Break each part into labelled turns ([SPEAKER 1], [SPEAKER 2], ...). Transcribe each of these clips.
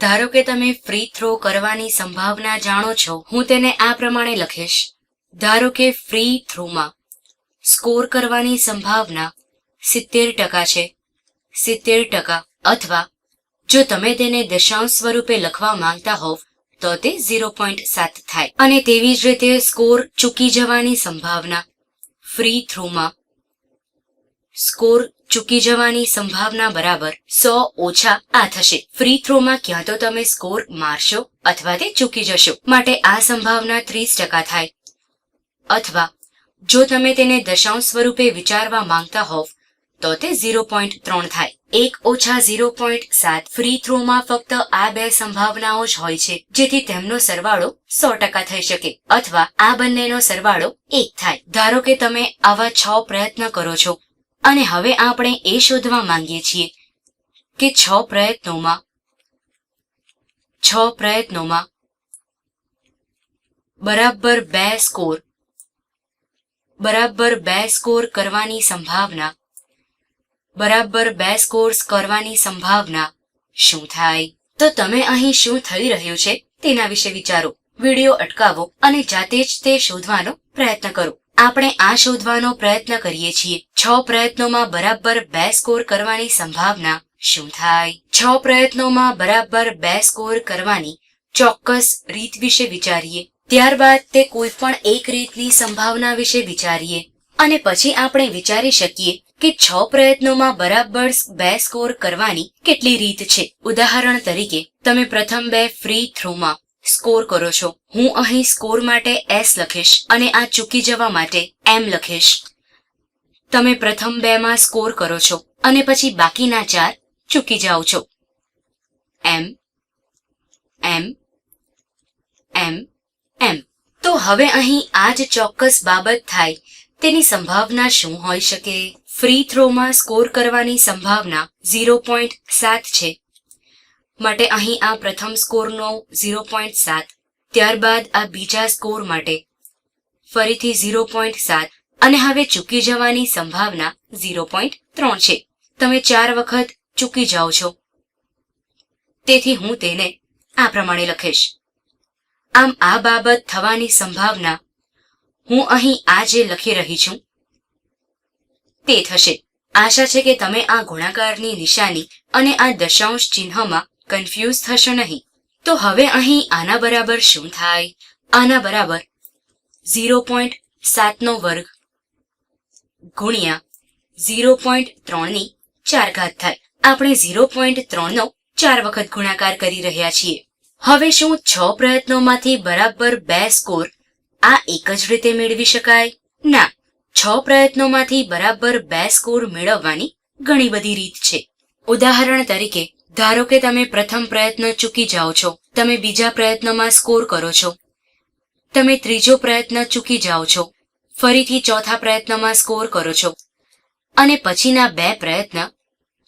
[SPEAKER 1] ધારો કે તમે ફ્રી થ્રો કરવાની સંભાવના જાણો છો, હું તેને આ પ્રમાણે લખીશ. ધારો કે ફ્રી થ્રોમાં સ્કોર કરવાની સંભાવના સિત્તેર ટકા છે. સિત્તેર ટકા અથવા જો તમે તેને દશાંશ સ્વરૂપે લખવા માંગતા હોવ, તો તે ઝીરો પોઈન્ટ સાત થાય. અને તેવી જ રીતે સ્કોર ચૂકી જવાની સંભાવના ફ્રી થ્રોમાં સ્કોર ચૂકી જવાની સંભાવના બરાબર સો ઓછા આ થશે. ફ્રી થ્રોમાં ક્યાં તો તમે સ્કોર મારશો અથવા તે ચૂકી જશો. માટે આ સંભાવના ત્રીસ ટકા થાય. અથવા જો તમે તેને દશાંશ સ્વરૂપે વિચારવા માંગતા હોવ, તો તે ઝીરો પોઈન્ટ ત્રણ થાય. એક ઓછા ઝીરો પોઈન્ટ સાત ફ્રી થ્રોમાં ફક્ત આ બે સંભાવનાઓ જ હોય છે, જેથી તેમનો સરવાળો સો ટકા થઈ શકે. અથવા આ બંનેનો સરવાળો એક થાય. ધારો કે તમે આવા છ પ્રયત્ન કરો છો અને હવે આપણે એ શોધવા માંગીએ છીએ કે છ પ્રયત્નોમાં છ પ્રયત્નોમાં બરાબર બે સ્કોર, બરાબર બે સ્કોર કરવાની સંભાવના, બરાબર બે સ્કોર્સ કરવાની સંભાવના શું થાય? તો તમે અહીં શું થઈ રહ્યું છે તેના વિશે વિચારો, વીડિયો અટકાવો અને જાતે જ તે શોધવાનો પ્રયત્ન કરો. આપણે આ શોધવાનો પ્રયત્ન કરીએ છીએ. છ પ્રયત્નોમાં બરાબર બે સ્કોર કરવાની સંભાવના શું થાય? છ પ્રયત્નોમાં બરાબર બે સ્કોર કરવાની ચોક્કસ રીત વિશે વિચારીએ. ત્યારબાદ તે કોઈ પણ એક રીતની સંભાવના વિશે વિચારીએ. અને પછી આપણે વિચારી શકીએ કે છ પ્રયત્નોમાં બરાબર બે સ્કોર કરવાની કેટલી રીત છે. ઉદાહરણ તરીકે, તમે પ્રથમ બે ફ્રી થ્રોમાં સ્કોર કરો છો. હું અહીં સ્કોર માટે એસ લખીશ અને આ ચૂકી જવા માટે એમ લખીશ. તમે પ્રથમ બે માં સ્કોર કરો છો અને પછી બાકીના ચાર ચૂકી જાઓ છો. એમ એમ એમ એમ તો હવે અહીં આ જ ચોક્કસ બાબત થાય. તેની સંભાવના શું હોઈ શકે? ફ્રી થ્રોમાં સ્કોર કરવાની સંભાવના ઝીરો પોઈન્ટ સાત છે. માટે અહીં આ પ્રથમ સ્કોરનો ઝીરો પોઈન્ટ સાત, ત્યારબાદ આ બીજા સ્કોર માટે ફરીથી ઝીરો પોઈન્ટ સાત અને હવે ચૂકી જવાની સંભાવના ઝીરો પોઈન્ટ ત્રણ છે. તમે ચાર વખત ચૂકી જાઓ છો. તેથી હું તેને આ પ્રમાણે લખીશ. આમ આ બાબત થવાની સંભાવના હું અહીં આ જે લખી રહી છું, તે થશે. આશા છે કે તમે આ ગુણાકારની નિશાની અને આ દશાંશ ચિહ્નમાં કન્ફ્યુઝ થશો નહીં. તો હવે અહીં આના બરાબર શું થાય? આના બરાબર ઝીરો પોઈન્ટ સાતનો વર્ગ ગુણ્યા ઝીરો પોઈન્ટ ત્રણની ચાર ઘાત થાય. આપણે ઝીરો પોઈન્ટ ત્રણનો ચાર વખત ગુણાકાર કરી રહ્યા છીએ. હવે શું છ પ્રયત્નોમાંથી બરાબર બે સ્કોર આ એક જ રીતે મેળવી શકાય? ના, છ પ્રયત્નોમાંથી બરાબર બે સ્કોર મેળવવાની ઘણી બધી રીત છે. ઉદાહરણ તરીકે ધારો કે તમે પ્રથમ પ્રયત્ન ચૂકી જાઓ છો, તમે બીજા પ્રયત્નમાં સ્કોર કરો છો. તમે ત્રીજો પ્રયત્ન ચૂકી જાઓ છો, ફરીથી ચોથા પ્રયત્નમાં સ્કોર કરો છો. અને પછીના બે પ્રયત્ન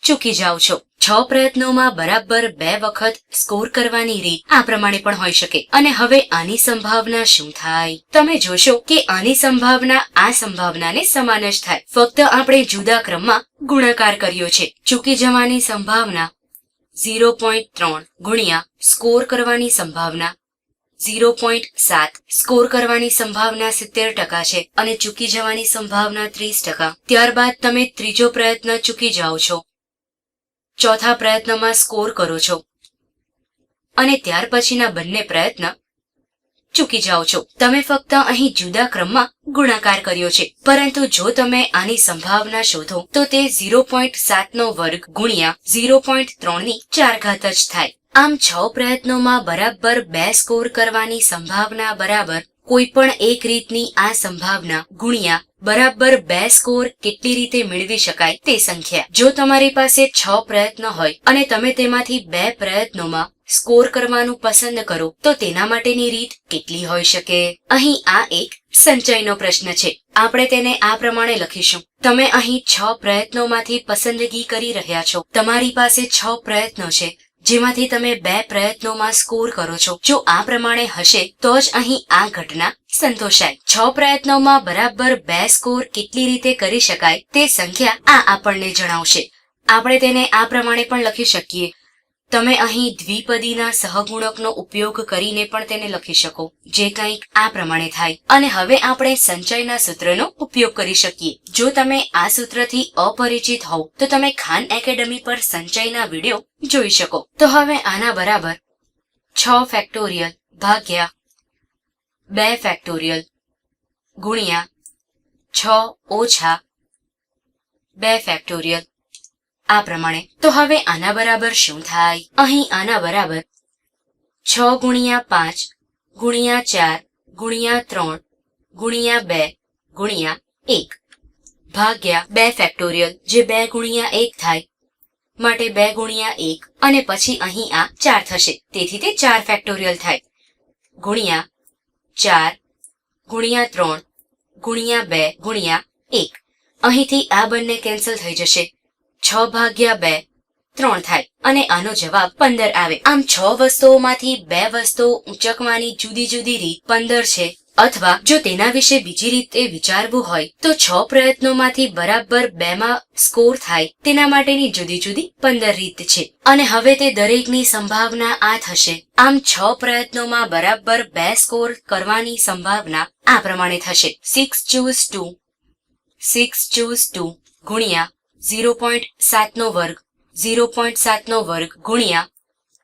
[SPEAKER 1] ચૂકી જાઓ છો. છ પ્રયત્નોમાં બરાબર બે વખત સ્કોર કરવાની રીત આ પ્રમાણે પણ હોઈ શકે. અને હવે આની સંભાવના શું થાય? તમે જોશો કે આની સંભાવના આ સંભાવનાને સમાન જ થાય. ફક્ત આપણે જુદા ક્રમમાં ગુણાકાર કર્યો છે. ચૂકી જવાની સંભાવના ઝીરો પોઈન્ટ ત્રણ ગુણ્યા સ્કોર કરવાની સંભાવના. ઝીરો પોઈન્ટ સાત સ્કોર કરવાની સંભાવના સિત્તેર ટકા છે અને ચૂકી જવાની સંભાવના ત્રીસ ટકા. ત્યારબાદ તમે ત્રીજો પ્રયત્ન ચૂકી જાઓ છો. ચોથા પ્રયત્નમાં સ્કોર કરો છો. અને ત્યાર પછીના બંને પ્રયત્ન ચૂકી જાઓ છો. તમે ફક્ત અહીં જુદા ક્રમમાં ગુણાકાર કર્યો છે. પરંતુ જો તમે આની સંભાવના શોધો, તો તે ઝીરો પોઈન્ટ સાતનો વર્ગ ગુણ્યા ઝીરો પોઈન્ટ ત્રણની ચાર ઘાત જ થાય. આમ છ પ્રયત્નોમાં બરાબર બે સ્કોર કરવાની સંભાવના બરાબર કોઈ પણ એક રીતની આ સંભાવના ગુણ્યા બરાબર બે સ્કોર કેટલી રીતે મેળવી શકાય તે સંખ્યા. જો તમારી પાસે છ પ્રયત્ન હોય અને તમે તેમાંથી બે પ્રયત્નોમાં સ્કોર કરવાનું પસંદ કરો, તો તેના માટેની રીત કેટલી હોઈ શકે? અહીં આ એક સંચયનો પ્રશ્ન છે. આપણે તેને આ પ્રમાણે લખીશું. તમે અહીં છ પ્રયત્નોમાંથી પસંદગી કરી રહ્યા છો. તમારી પાસે છ પ્રયત્નો છે, જેમાંથી તમે બે પ્રયત્નોમાં સ્કોર કરો છો. જો આ પ્રમાણે હશે, તો જ અહીં આ ઘટના સંતોષાય. છ પ્રયત્નોમાં બરાબર બે સ્કોર કેટલી રીતે કરી શકાય, તે સંખ્યા આ આપણને જણાવશે. આપણે તેને આ પ્રમાણે પણ લખી શકીએ. તમે અહીં દ્વિપદીના સહગુણકનો ઉપયોગ કરીને પણ તેને લખી શકો, જે કંઈક આ પ્રમાણે થાય. અને હવે આપણે સંચયના સૂત્રનો ઉપયોગ કરી શકીએ. જો તમે આ સૂત્રથી અપરિચિત હોવ, તો તમે ખાન એકેડમી પર સંચયના વીડિયો જોઈ શકો. તો હવે આના બરાબર છ ફેક્ટોરિયલ ભાગ્યા બે ફેક્ટોરિયલ ગુણ્યા છ ઓછા બે ફેક્ટોરિયલ આ પ્રમાણે, તો હવે આના બરાબર શું થાય? અહીં આના બરાબર છ ગુણ્યા પાંચ, ગુણ્યા ચાર, ગુણ્યા ત્રણ, ગુણ્યા બે, ગુણ્યા એક. ભાગ્યા બે ફેક્ટોરિયલ, જે બે ગુણ્યા એક થાય, માટે બે ગુણ્યા એક, અને પછી અહીં આ ચાર થશે. તેથી તે ચાર ફેક્ટોરિયલ થાય. ગુણ્યા ચાર, ગુણ્યા ત્રણ, ગુણ્યા બે, ગુણ્યા એક. અહીંથી આ બંને કેન્સલ થઈ જશે. છ ભાગ્યા બે, ત્રણ થાય. અને આનો જવાબ પંદર આવે. આમ છ વસ્તુઓમાંથી બે વસ્તુઓ ઉંચકવાની જુદી જુદી રીત પંદર છે. અથવા જો તેના વિશે બીજી રીતે વિચારવું હોય, તો છ પ્રયત્નોમાંથી બરાબર બે માં સ્કોર થાય. તેના માટેની જુદી જુદી પંદર રીત છે. અને હવે તે દરેકની સંભાવના આ થશે. આમ છ પ્રયત્નોમાં બરાબર બે સ્કોર કરવાની સંભાવના આ પ્રમાણે થશે. Six choose two six choose two ગુણ્યા ઝીરો પોઈન્ટ સાતનો વર્ગ, ઝીરો પોઈન્ટ સાતનો વર્ગ ગુણ્યા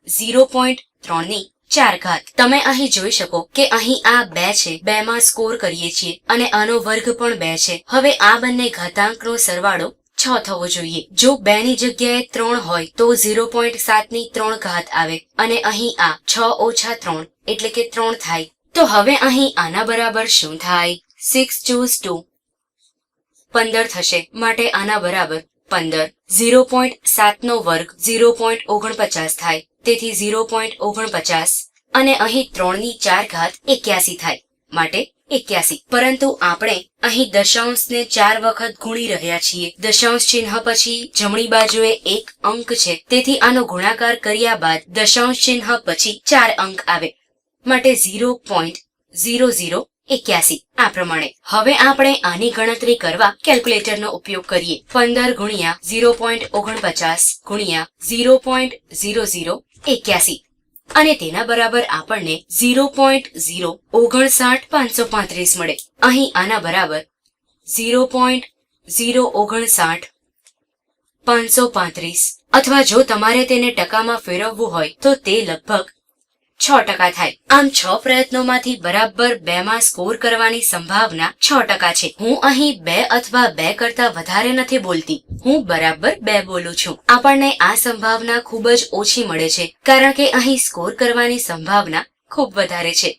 [SPEAKER 1] ઝીરો પોઈન્ટ ત્રણની ચાર ઘાત. તમે અહીં જોઈ શકો કે અહીં આ બે છે બે માં સ્કોર કરીએ છીએ અને આનો વર્ગ પણ બે છે. હવે આ બંને ઘાતાંકનો સરવાળો છ થવો જોઈએ. જો બે ની જગ્યાએ ત્રણ હોય તો ઝીરો પોઈન્ટ સાતની ત્રણ ઘાત આવે અને અહીં આ છ ઓછા ત્રણ એટલે કે ત્રણ થાય. તો હવે અહીં આના બરાબર શું થાય? સિક્સ ચૂઝ ટુ પંદર થશે. માટે આના બરાબર પંદર. ઝીરો પોઈન્ટ સાતનો વર્ગ ઝીરો પોઈન્ટ ઓગણપચાસ થાય. તેથી ઝીરો પોઈન્ટ ઓગણપચાસ અને અહીં ત્રણની ચાર ઘાત એક્યાસી થાય. માટે એક્યાસી. પરંતુ આપણે અહીં દશાંશને ચાર વખત ગુણી રહ્યા છીએ. દશાંશ ચિહ્ન પછી જમણી બાજુએ એક અંક છે. તેથી આનો ગુણાકાર કર્યા બાદ દશાંશ ચિહ્ન પછી ચાર અંક આવે. માટે ઝીરો પોઈન્ટ ઝીરો ઝીરો એક્યાસી. આ પ્રમાણે હવે આપણે આની ગણતરી કરવા કેલ્ક્યુલેટરનો ઉપયોગ કરીએ. પંદર ગુણ્યા ઝીરો પોઈન્ટ ઓગણપચાસ ગુણ્યા ઝીરો પોઈન્ટ ઝીરો ઝીરો એક્યાસી. અને તેના બરાબર આપણને ઝીરો પોઈન્ટ ઝીરો ઓગણસાઠ પાંચસો પાંત્રીસ મળે. અહીં આના બરાબર ઝીરો પોઈન્ટ ઝીરો ઓગણસાઠ પાંચસો પાંત્રીસ. અથવા જો તમારે તેને ટકામાં ફેરવવું હોય તો તે લગભગ છ ટકા થાય. આમ છ પ્રયત્નોમાંથી બરાબર બે માં સ્કોર કરવાની સંભાવના છ ટકા છે. હું અહીં બે અથવા બે કરતા વધારે નથી બોલતી. હું બરાબર બે બોલું છું. આપણને આ સંભાવના ખૂબ જ ઓછી મળે છે, કારણ કે અહીં સ્કોર કરવાની સંભાવના ખૂબ વધારે છે.